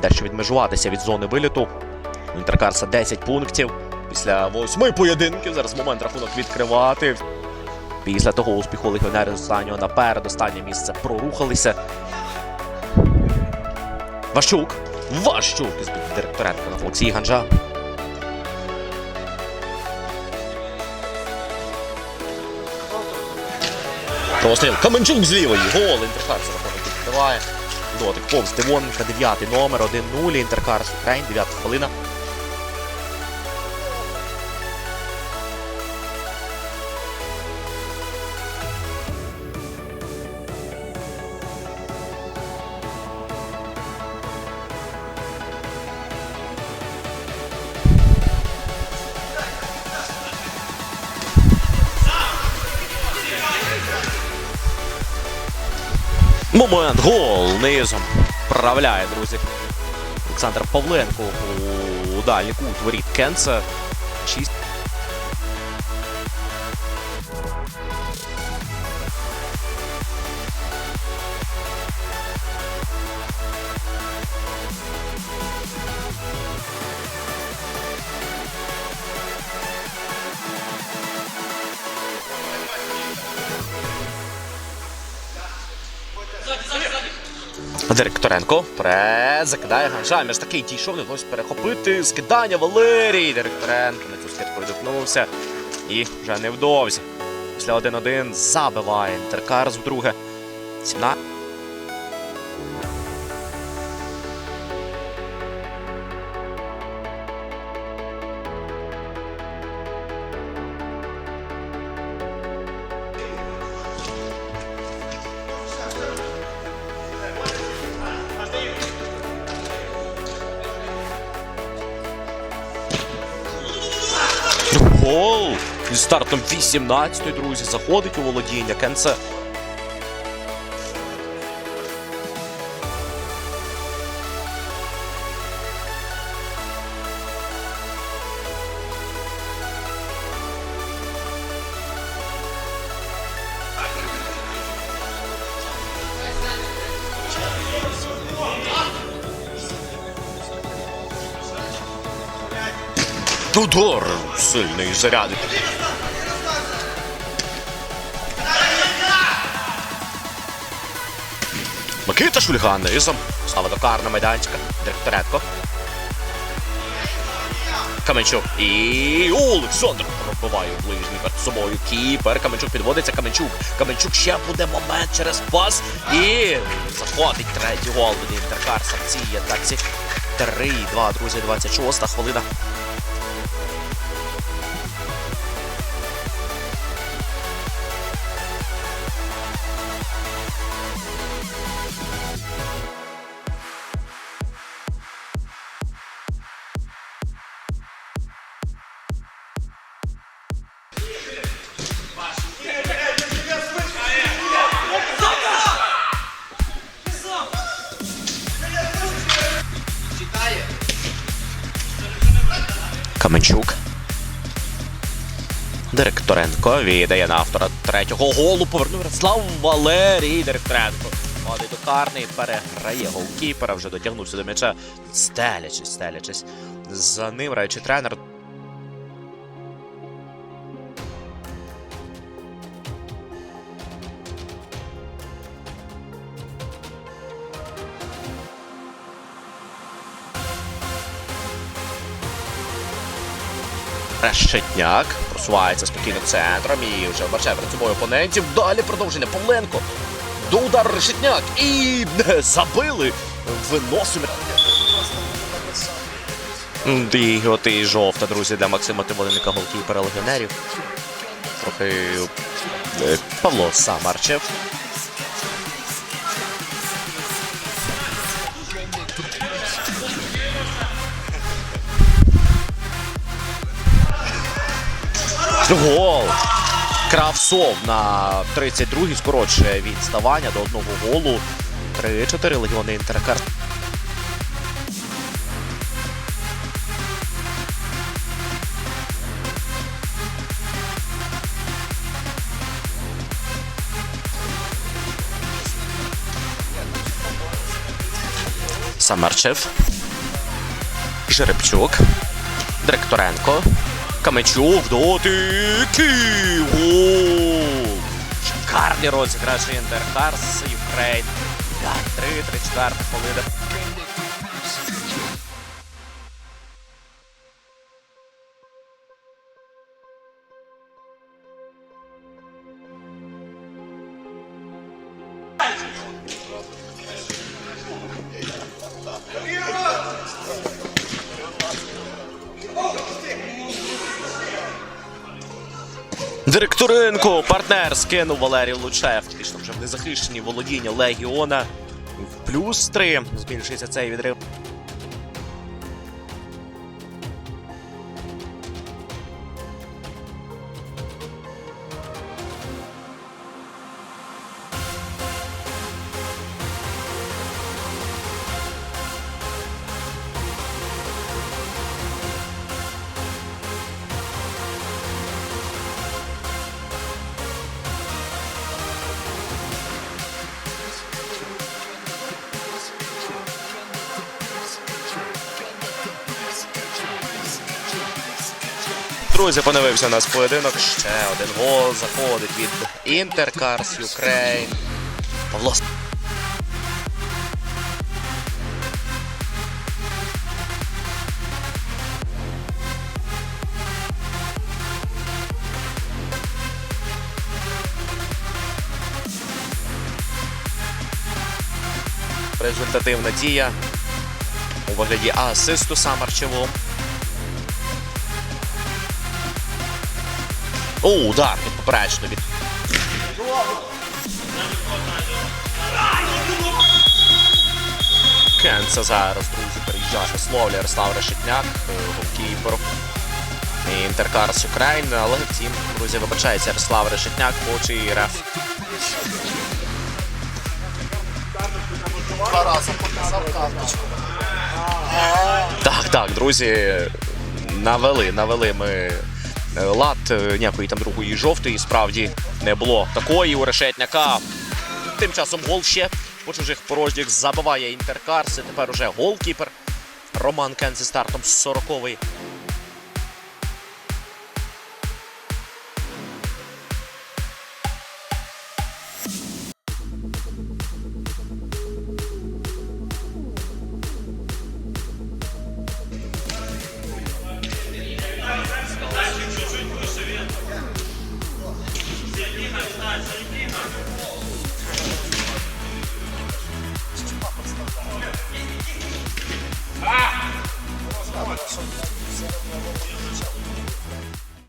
дещо відмежуватися від зони виліту. Інтеркарса 10 пунктів. Після восьми поєдинків зараз момент рахунок відкривати. Після того успіху легіонери з останнього на передостаннє місце прорухалися. Ващук. Ващук із директоренка на Олексій Ганжа. Простріл. Каменчук з лівої. Гол. Інтеркарс рахунок відкриває. Дотик повз Дивоненка, дев'ятий номер, 1-0. Інтеркарс Україн, дев'ята хвилина. Момент, гол низом. Правляє, друзі. Олександр Павленко у дальній кут воріт Кенца. 6. Директоренко вперед, закидає Ганжа. Між такий дійшов, не вдалося перехопити. Скидання Валерій. Директоренко на цю скидку відгукнувся. І вже невдовзі. Після 1-1 забиває Інтеркарс вдруге. 17. Стартом 18-ї, друзі, заходить у володіння. Кенце. Удар! Сильний заряд. Микита Шульган низом. Слава до карна майданчика. Директоретко. Каменчук. І Олександр пробиває ближній перед собою. Кіпер. Каменчук підводиться. Каменчук. Каменчук ще буде момент через пас. І заходить третій гол від Інтеркарса в цій атаці. 3-2, друзі, 26 хвилина. Каменчук. Директоренко віддає на автора третього голу. Повернув Ярослав Валерій. Директоренко. Ходить до карний, переграє голкіпера, вже дотягнувся до м'яча. Стелячись, стелячись. За ним граючи тренер. Решетняк просувається спокійно центром і вже бачає перед собою опонентів. Далі продовження Павленко. До удару Решетняк. І не забили. Виносимо. І от і жовта, друзі, для Максима Тимоненка голкіпера легіонерів. Трохи е, Павло Самарчев. Гол! Кравцов на 32-й скорочує відставання до одного голу. 3-4 легіони Інтеркар. Самарчев. Жеребчук. Директоренко. Каменчук. Дотики. Гол. Шикарний розіграш Інтеркарс. Юкрейн. 5-3, 3-4 хвилина. Директоренко, партнер скинув Валерій Лучев. Фактично вже в незахищені володіння Легіона. Плюс 3 збільшується цей відрив. Друзі, подивився у нас поєдинок. Ще один гол заходить від Інтеркарс Юкрейн. Павло Результативна дія у вигляді асисту Самарчеву. О, удар від поперечно від. Кенца зараз, друзі, переїжджає слово Ярослав Решетняк, е, голкіпер. Інтеркарс Україн, але втім, друзі, вибачається Ярослав Решетняк, хоче і реф. Два рази показав карточку. Так, так, друзі, навели, навели ми лад, е, ніякої там другої жовтої, справді не було такої у решетняка. Тим часом гол ще по чужих порожніх забиває інтеркарси. Тепер уже голкіпер. Роман Кензі стартом з 40-ї